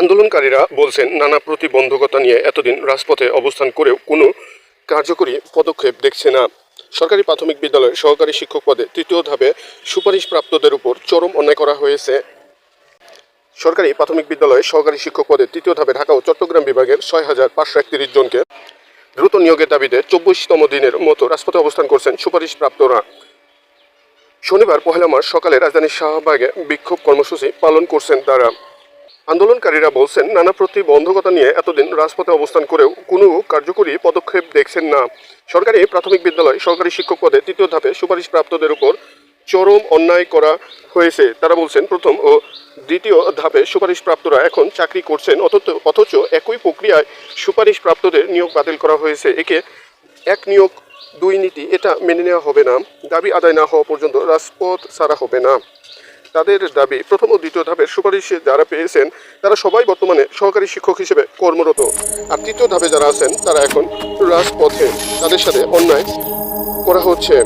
আন্দোলনকারীরা বলছেন, নানা প্রতিবন্ধকতা নিয়ে এতদিন রাজপথে অবস্থান করেও কোনো কার্যকরী পদক্ষেপ দেখছে না। সরকারি প্রাথমিক বিদ্যালয়ের সহকারী শিক্ষক পদে তৃতীয় ধাপে সুপারিশপ্রাপ্তদের উপর চরম অন্যায় করা হয়েছে। সরকারি প্রাথমিক বিদ্যালয়ে সহকারী শিক্ষক পদে তৃতীয় ধাপে ঢাকা ও চট্টগ্রাম বিভাগের ছয় হাজার পাঁচশো একত্রিশ জনকে দ্রুত নিয়োগের দাবিতে চব্বিশতম দিনের মতো রাজপথে অবস্থান করছেন সুপারিশপ্রাপ্তরা। শনিবার পহেলা মার্চ সকালে রাজধানীর শাহবাগে বিক্ষোভ কর্মসূচি পালন করছেন তারা। আন্দোলনকারীরা বলছেন, নানা প্রতিবন্ধকতা নিয়ে এতদিন রাজপথে অবস্থান করেও কোনো কার্যকরী পদক্ষেপ দেখছেন না। সরকারি প্রাথমিক বিদ্যালয়, সরকারি শিক্ষক পদে তৃতীয় ধাপে সুপারিশপ্রাপ্তদের উপর চরম অন্যায় করা হয়েছে। তারা বলছেন, প্রথম ও দ্বিতীয় ধাপে সুপারিশপ্রাপ্তরা এখন চাকরি করছেন, অথচ অথচ একই প্রক্রিয়ায় সুপারিশপ্রাপ্তদের নিয়োগ বাতিল করা হয়েছে। একে এক নিয়োগ, দুই নীতি, এটা মেনে নেওয়া হবে না। দাবি আদায় না হওয়া পর্যন্ত রাজপথ ছাড়া হবে না। তাদের দাবি, প্রথম ও দ্বিতীয় ধাপের সুপারিশ যারা পেয়েছেন, তারা সবাই বর্তমানে সহকারী শিক্ষক হিসেবে কর্মরত। আর তৃতীয় ধাপে যারা আছেন, তারা এখন রাজপথে তাদের সাথে অন্যায় করা হচ্ছে।